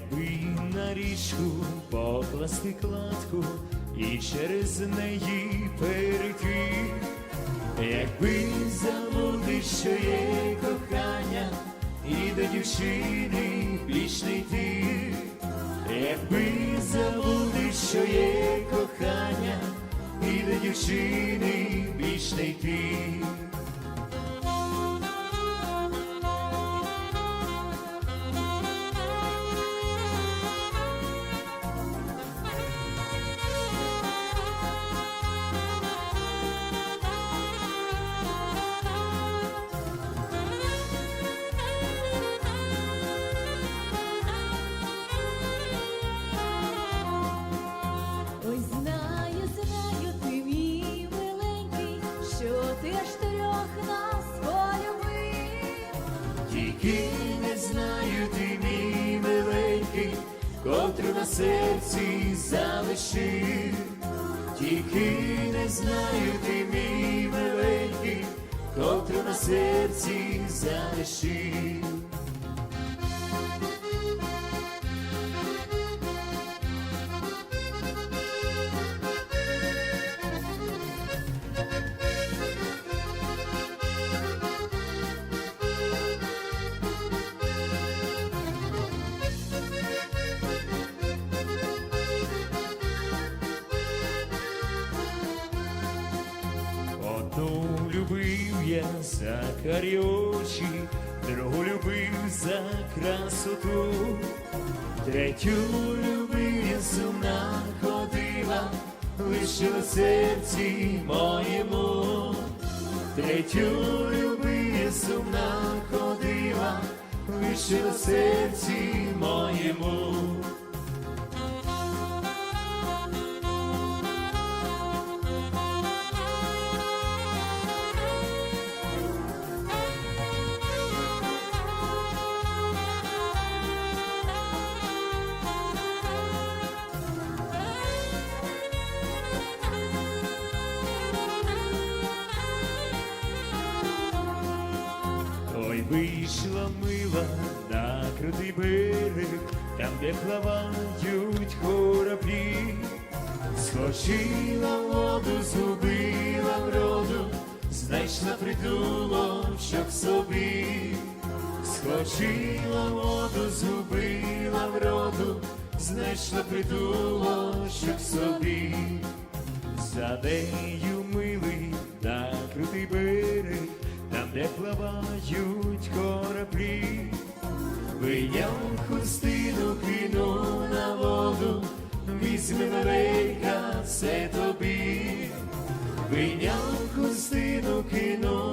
Якби на річку покласти кладку і через неї перейти, якби забути, що є кохання, і до дівчини більш не якби забути, що є кохання, і до дівчини більш не. Ти аж трьох нас полюбив. Тільки не знаю ти, мій миленький, котру на серці залишив, тільки не знаю ти, мій миленький, котру на серці залишив. Я за карі очі, другу любив за красоту, третю любив я сумна ходила, лишила в серці моєму, третю любив я сумна ходила, лишила в серці моєму. Вийшла мила на крутий берег, там, де плавають кораблі, скочила в воду, згубила вроду, знайшла притулочок собі, скочила в воду, згубила вроду, знайшла притулочок собі, за нею милий на крутий берег, там, де плавають кораблі, вияв хустину кинув на воду, візьми маленька, це тобі, вийняв хустину кинув.